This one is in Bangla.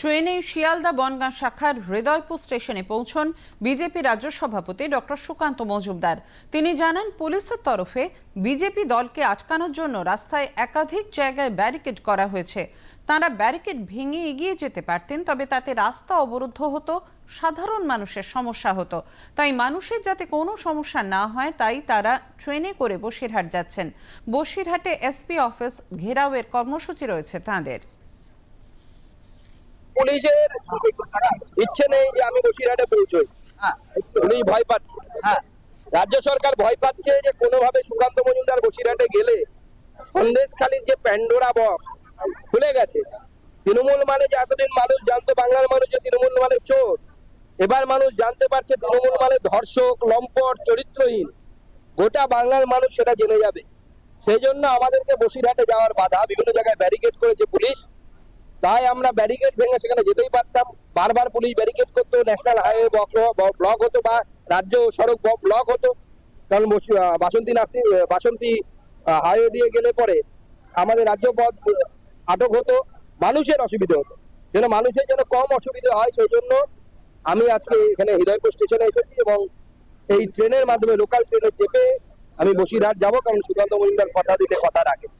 ট্রেনে শিয়ালদা বনগাঁ শাখার হৃদয়পুর স্টেশনে পৌঁছন বিজেপি রাজ্য সভাপতি ডক্টর সুকান্ত মজুমদার। তিনি জানান, পুলিশের তরফে বিজেপি দলকে আটকানোর জন্য রাস্তায় একাধিক জায়গায় ব্যারিকেড করা হয়েছে। তাঁরা ব্যারিকেড ভেঙে এগিয়ে যেতে পারতেন, তবে তাতে রাস্তা অবরুদ্ধ হতো, সাধারণ মানুষের সমস্যা হতো। তাই মানুষের যাতে কোনো সমস্যা না হয়, তাই তারা ট্রেনে করে বসিরহাট যাচ্ছেন। বসিরহাটে এসপি অফিস ঘেরাওয়ের কর্মসূচি রয়েছে তাঁদের। পুলিশের ইচ্ছে নেই যে আমি বসিরহাটে পৌঁছই। পুলিশ ভয় পাচ্ছে। রাজ্য সরকার ভয় পাচ্ছে যে কোনোভাবে সুকান্ত মজুমদার বসিরহাটে গেলে সন্দেশখালীর যে প্যান্ডোরা বক্স খুলে গেছে। তৃণমূল মানে যে এতদিন মানুষ জানতো বাংলার মানুষ যে তৃণমূল মানে চোর। এবার মানুষ জানতে পারছে তৃণমূল মানে ধর্ষক লম্পট চরিত্রহীন। গোটা বাংলার মানুষ সেটা জেনে যাবে। সেই জন্য আমাদেরকে বসিরহাটে যাওয়ার বাধা বিভিন্ন জায়গায় ব্যারিকেড করেছে পুলিশ। তাই আমরা ব্যারিকেড ভেঙে সেখানে যেতেই পারতাম। বারবার পুলিশ ব্যারিকেড করতো ন্যাশনাল হাইওয়ে ব্লক হতো বা রাজ্য সড়ক ব্লক হতো। কারণ বাসন্তী আহ, বাসন্তী হাইওয়ে দিয়ে গেলে পরে আমাদের রাজ্য পথ আটক হতো। মানুষের অসুবিধা হতো। যেন মানুষের যেন কম অসুবিধা হয় সেই জন্য আমি আজকে এখানে হৃদয়পুর স্টেশনে এসেছি এবং এই ট্রেনের মাধ্যমে লোকাল ট্রেনে চেপে আমি বসিরহাট যাব কারণ সুকান্ত মজুমদার কথা দিলে কথা রাখে